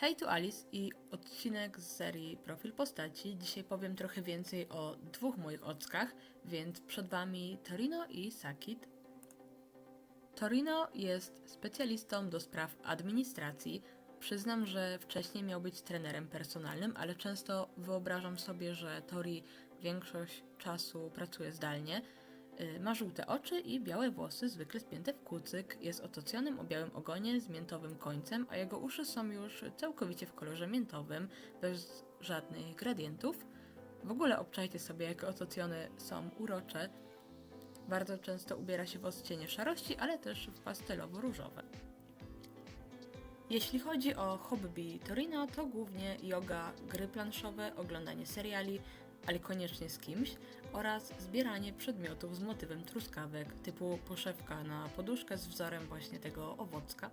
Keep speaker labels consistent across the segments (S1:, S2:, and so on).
S1: Hej, tu Alice i odcinek z serii Profil Postaci. Dzisiaj powiem trochę więcej o dwóch moich ockach, więc przed Wami Torino i Sakit. Torino jest specjalistą do spraw administracji. Przyznam, że wcześniej miał być trenerem personalnym, ale często wyobrażam sobie, że Tori większość czasu pracuje zdalnie. Y, Ma żółte oczy i białe włosy, zwykle spięte w kucyk. Jest otocjonym o białym ogonie z miętowym końcem, a jego uszy są już całkowicie w kolorze miętowym, bez żadnych gradientów. W ogóle obczajcie sobie, jakie otocjony są urocze. Bardzo często ubiera się w odcienie szarości, ale też w pastelowo-różowe. Jeśli chodzi o hobby Torino, to głównie yoga, gry planszowe, oglądanie seriali, ale koniecznie z kimś, oraz zbieranie przedmiotów z motywem truskawek, typu poszewka na poduszkę z wzorem właśnie tego owocka.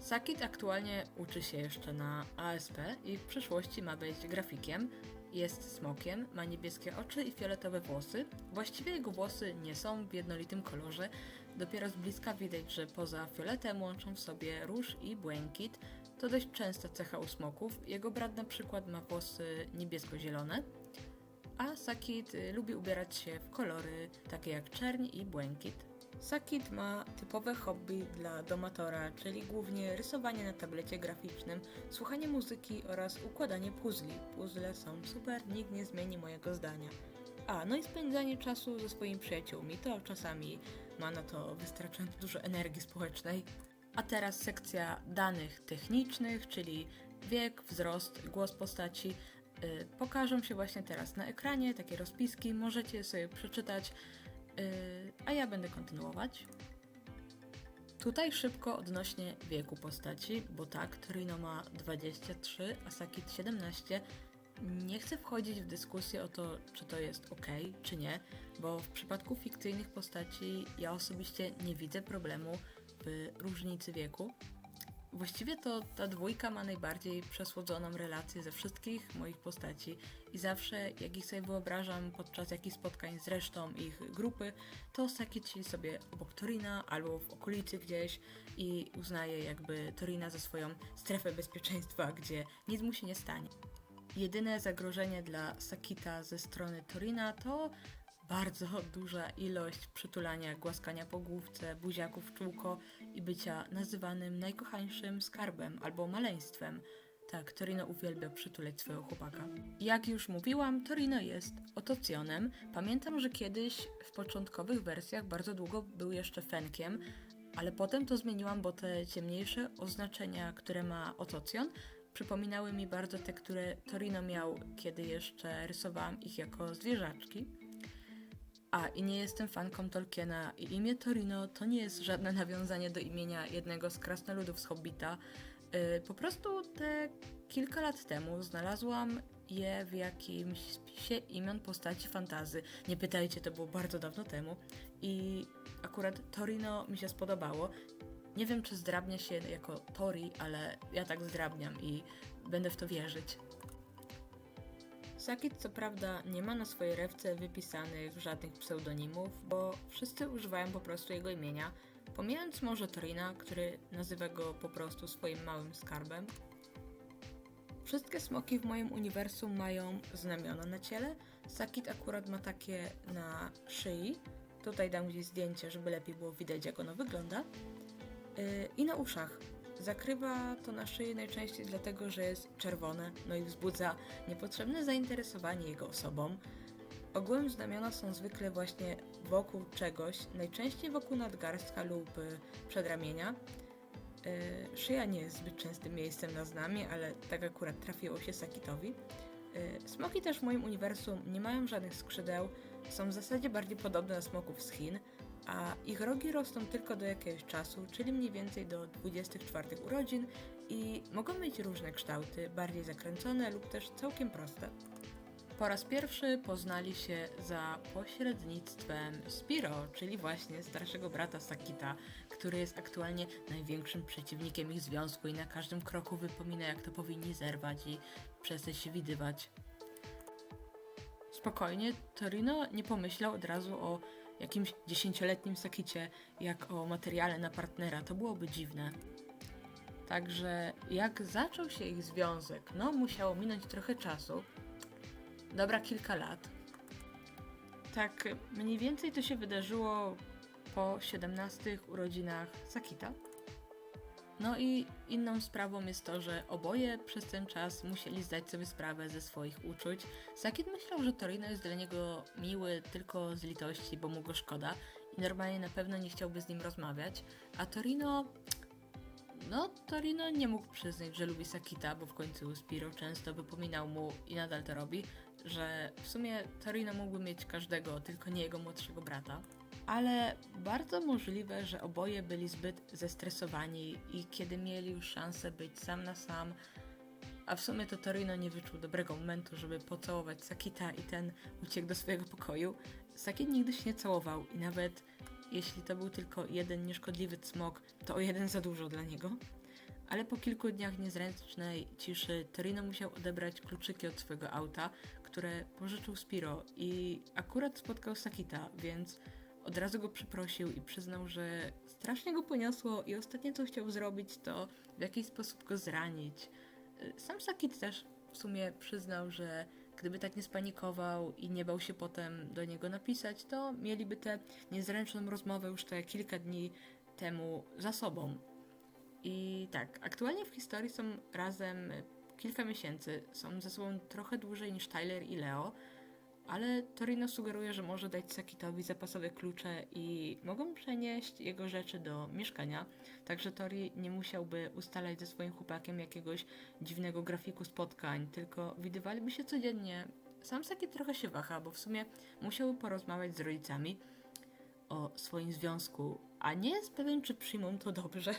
S1: Sakit aktualnie uczy się jeszcze na ASP i w przyszłości ma być grafikiem. Jest smokiem, ma niebieskie oczy i fioletowe włosy. Właściwie jego włosy nie są w jednolitym kolorze. Dopiero z bliska widać, że poza fioletem łączą w sobie róż i błękit. To dość częsta cecha u smoków. Jego brat na przykład ma włosy niebiesko-zielone. A Sakit y, lubi ubierać się w kolory takie jak czerń i błękit. Sakit ma typowe hobby dla domatora, czyli głównie rysowanie na tablecie graficznym, słuchanie muzyki oraz układanie puzli. Puzzle są super, nikt nie zmieni mojego zdania. A, no i spędzanie czasu ze swoimi przyjaciółmi, to czasami ma na to wystarczająco dużo energii społecznej. A teraz sekcja danych technicznych, czyli wiek, wzrost, głos postaci. Yy, pokażą się właśnie teraz na ekranie, takie rozpiski, możecie sobie przeczytać, yy, a ja będę kontynuować. Tutaj szybko odnośnie wieku postaci, bo tak, Torino ma 23, a Sakit 17. Nie chcę wchodzić w dyskusję o to, czy to jest ok, czy nie, bo w przypadku fikcyjnych postaci ja osobiście nie widzę problemu w różnicy wieku. Właściwie to ta dwójka ma najbardziej przesłodzoną relację ze wszystkich moich postaci i zawsze jak ich sobie wyobrażam podczas jakichś spotkań z resztą ich grupy, to Sakit siedzi sobie obok Torina albo w okolicy gdzieś i uznaje jakby Torina za swoją strefę bezpieczeństwa, gdzie nic mu się nie stanie. Jedyne zagrożenie dla Sakita ze strony Torina to bardzo duża ilość przytulania, głaskania po główce, buziaków w czółko i bycia nazywanym najkochańszym skarbem albo maleństwem. Tak, Torino uwielbia przytuleć swojego chłopaka. Jak już mówiłam, Torino jest otocjonem. Pamiętam, że kiedyś w początkowych wersjach bardzo długo był jeszcze fenkiem, ale potem to zmieniłam, bo te ciemniejsze oznaczenia, które ma otocjon, przypominały mi bardzo te, które Torino miał, kiedy jeszcze rysowałam ich jako zwierzaczki. A, i nie jestem fanką Tolkiena i imię Torino to nie jest żadne nawiązanie do imienia jednego z krasnoludów z Hobbita. Yy, po prostu te kilka lat temu znalazłam je w jakimś spisie imion postaci fantazy. Nie pytajcie, to było bardzo dawno temu. I akurat Torino mi się spodobało. Nie wiem, czy zdrabnia się jako Tori, ale ja tak zdrabniam i będę w to wierzyć. Sakit co prawda nie ma na swojej rewce wypisanych żadnych pseudonimów, bo wszyscy używają po prostu jego imienia, pomijając może Torina, który nazywa go po prostu swoim małym skarbem. Wszystkie smoki w moim uniwersum mają znamiona na ciele. Sakit akurat ma takie na szyi. Tutaj dam gdzieś zdjęcie, żeby lepiej było widać, jak ono wygląda. Yy, I na uszach. Zakrywa to na szyi najczęściej dlatego, że jest czerwone, no i wzbudza niepotrzebne zainteresowanie jego osobą. Ogółem znamiona są zwykle właśnie wokół czegoś, najczęściej wokół nadgarstka lub y, przedramienia. Yy, szyja nie jest zbyt częstym miejscem na znamie, ale tak akurat trafiło się Sakitowi. Yy, Smoki też w moim uniwersum nie mają żadnych skrzydeł, są w zasadzie bardziej podobne do smoków z Chin, a ich rogi rosną tylko do jakiegoś czasu, czyli mniej więcej do 24 urodzin i mogą mieć różne kształty, bardziej zakręcone lub też całkiem proste. Po raz pierwszy poznali się za pośrednictwem Spiro, czyli właśnie starszego brata Sakita, który jest aktualnie największym przeciwnikiem ich związku i na każdym kroku wypomina, jak to powinni zerwać i przestać się widywać. Spokojnie, Torino nie pomyślał od razu o jakimś dziesięcioletnim Sakicie, jak o materiale na partnera. To byłoby dziwne. Także jak zaczął się ich związek, no musiało minąć trochę czasu, dobra kilka lat. Tak mniej więcej to się wydarzyło po 17 urodzinach Sakita. No i inną sprawą jest to, że oboje przez ten czas musieli zdać sobie sprawę ze swoich uczuć. Sakit myślał, że Torino jest dla niego miły tylko z litości, bo mu go szkoda i normalnie na pewno nie chciałby z nim rozmawiać, a Torino... No, Torino nie mógł przyznać, że lubi Sakita, bo w końcu Spiro często wypominał mu i nadal to robi, że w sumie Torino mógłby mieć każdego, tylko nie jego młodszego brata. Ale bardzo możliwe, że oboje byli zbyt zestresowani i kiedy mieli już szansę być sam na sam, a w sumie to Torino nie wyczuł dobrego momentu, żeby pocałować Sakita i ten uciekł do swojego pokoju. Sakit nigdy się nie całował i nawet jeśli to był tylko jeden nieszkodliwy cmok, to o jeden za dużo dla niego. Ale po kilku dniach niezręcznej ciszy Torino musiał odebrać kluczyki od swojego auta, które pożyczył Spiro i akurat spotkał Sakita, więc od razu go przeprosił i przyznał, że strasznie go poniosło i ostatnie co chciał zrobić to w jakiś sposób go zranić. Y, Sam Sakit też w sumie przyznał, że gdyby tak nie spanikował i nie bał się potem do niego napisać, to mieliby tę niezręczną rozmowę już te kilka dni temu za sobą. I tak, aktualnie w historii są razem kilka miesięcy, są ze sobą trochę dłużej niż Tyler i Leo, ale Torino sugeruje, że może dać Sakitowi zapasowe klucze i mogą przenieść jego rzeczy do mieszkania, także Tori nie musiałby ustalać ze swoim chłopakiem jakiegoś dziwnego grafiku spotkań, tylko widywaliby się codziennie. Sam Sakit trochę się waha, bo w sumie musiałby porozmawiać z rodzicami o swoim związku, a nie jest pewien, czy przyjmą to dobrze.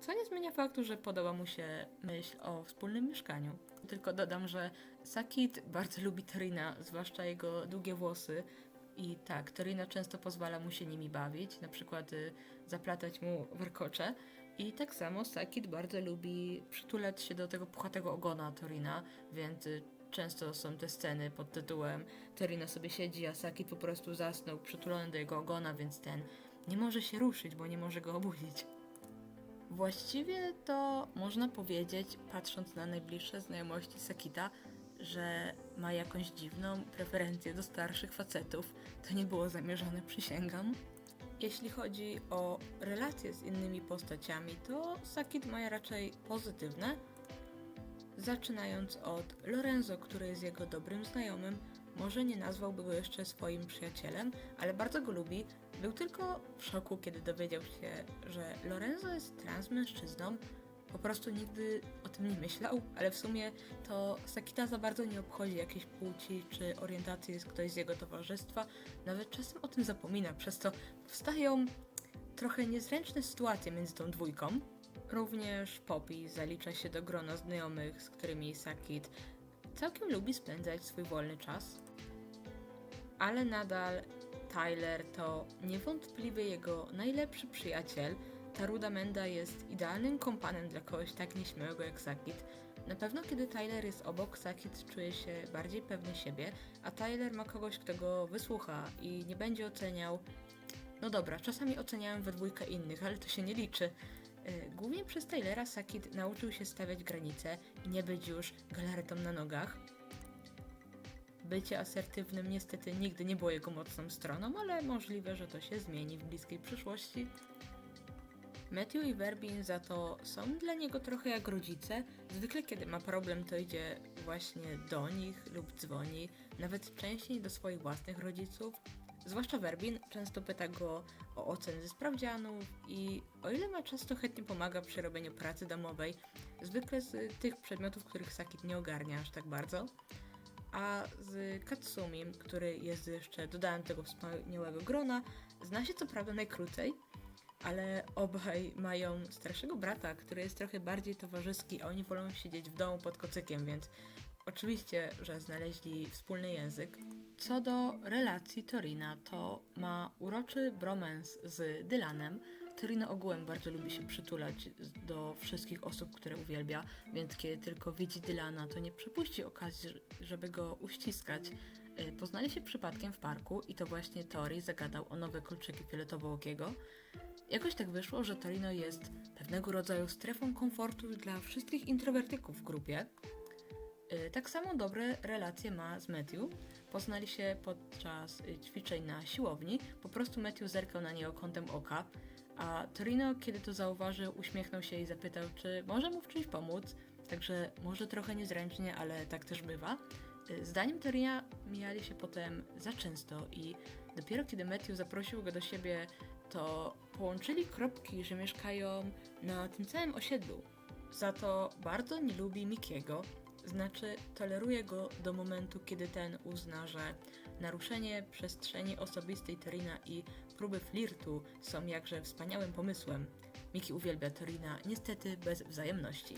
S1: Co nie zmienia faktu, że podoba mu się myśl o wspólnym mieszkaniu. Tylko dodam, że Sakit bardzo lubi Torina, zwłaszcza jego długie włosy. I tak, Torina często pozwala mu się nimi bawić, na przykład y, zaplatać mu warkocze. I tak samo Sakit bardzo lubi przytulać się do tego puchatego ogona Torina, więc y, często są te sceny pod tytułem Torino sobie siedzi, a Sakit po prostu zasnął przytulony do jego ogona, więc ten nie może się ruszyć, bo nie może go obudzić. Właściwie to można powiedzieć, patrząc na najbliższe znajomości Sakita, że ma jakąś dziwną preferencję do starszych facetów. To nie było zamierzone, przysięgam. Jeśli chodzi o relacje z innymi postaciami, to Sakit ma raczej pozytywne. Zaczynając od Lorenzo, który jest jego dobrym znajomym, może nie nazwałby go jeszcze swoim przyjacielem, ale bardzo go lubi. Był tylko w szoku, kiedy dowiedział się, że Lorenzo jest transmężczyzną. Po prostu nigdy o tym nie myślał, ale w sumie to Sakita za bardzo nie obchodzi jakiejś płci czy orientacji jest ktoś z jego towarzystwa. Nawet czasem o tym zapomina, przez co powstają trochę niezręczne sytuacje między tą dwójką. Również Poppy zalicza się do grona znajomych, z którymi Sakit całkiem lubi spędzać swój wolny czas. Ale nadal Tyler to niewątpliwie jego najlepszy przyjaciel. Ta ruda menda jest idealnym kompanem dla kogoś tak nieśmiałego jak Sakit. Na pewno kiedy Tyler jest obok, Sakit czuje się bardziej pewny siebie, a Tyler ma kogoś, kto go wysłucha i nie będzie oceniał. No dobra, czasami oceniałem we dwójkę innych, ale to się nie liczy. Yy, Głównie przez Tylera Sakit nauczył się stawiać granice i nie być już galaretą na nogach. Bycie asertywnym niestety nigdy nie było jego mocną stroną, ale możliwe, że to się zmieni w bliskiej przyszłości. Matthew i Verbin za to są dla niego trochę jak rodzice. Zwykle kiedy ma problem, to idzie właśnie do nich lub dzwoni, nawet częściej do swoich własnych rodziców. Zwłaszcza Verbin często pyta go o oceny ze sprawdzianów i o ile ma czas, to chętnie pomaga przy robieniu pracy domowej, zwykle z tych przedmiotów, których Sakit nie ogarnia aż tak bardzo. A z Katsumim, który jest jeszcze dodanym tego wspaniałego grona, zna się co prawda najkrócej, ale obaj mają starszego brata, który jest trochę bardziej towarzyski, a oni wolą siedzieć w domu pod kocykiem, więc oczywiście, że znaleźli wspólny język. Co do relacji Torina, to ma uroczy bromans z Dylanem. Torino ogółem bardzo lubi się przytulać do wszystkich osób, które uwielbia, więc kiedy tylko widzi Dylana, to nie przepuści okazji, żeby go uściskać. Y, Poznali się przypadkiem w parku i to właśnie Tori zagadał o nowe kolczyki fioletowo-łokiego. Jakoś tak wyszło, że Torino jest pewnego rodzaju strefą komfortu dla wszystkich introwertyków w grupie. Y, Tak samo dobre relacje ma z Matthew. Poznali się podczas y, ćwiczeń na siłowni. Po prostu Matthew zerkał na niego kątem oka, a Torino, kiedy to zauważył, uśmiechnął się i zapytał, czy może mu w czymś pomóc. Także może trochę niezręcznie, ale tak też bywa. Zdaniem Torina mijali się potem za często i dopiero kiedy Matthew zaprosił go do siebie, to połączyli kropki, że mieszkają na tym samym osiedlu. Za to bardzo nie lubi Mikiego, znaczy toleruje go do momentu, kiedy ten uzna, że naruszenie przestrzeni osobistej Torina i próby flirtu są jakże wspaniałym pomysłem. Miki uwielbia Torina, niestety bez wzajemności.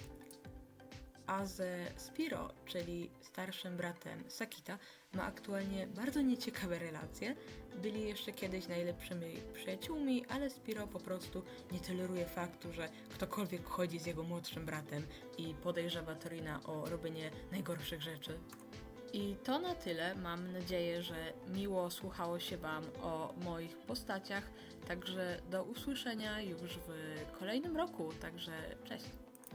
S1: A ze Spiro, czyli starszym bratem Sakita, ma aktualnie bardzo nieciekawe relacje. Byli jeszcze kiedyś najlepszymi przyjaciółmi, ale Spiro po prostu nie toleruje faktu, że ktokolwiek chodzi z jego młodszym bratem i podejrzewa Torina o robienie najgorszych rzeczy. I to na tyle. Mam nadzieję, że miło słuchało się Wam o moich postaciach. Także do usłyszenia już w kolejnym roku. Także cześć.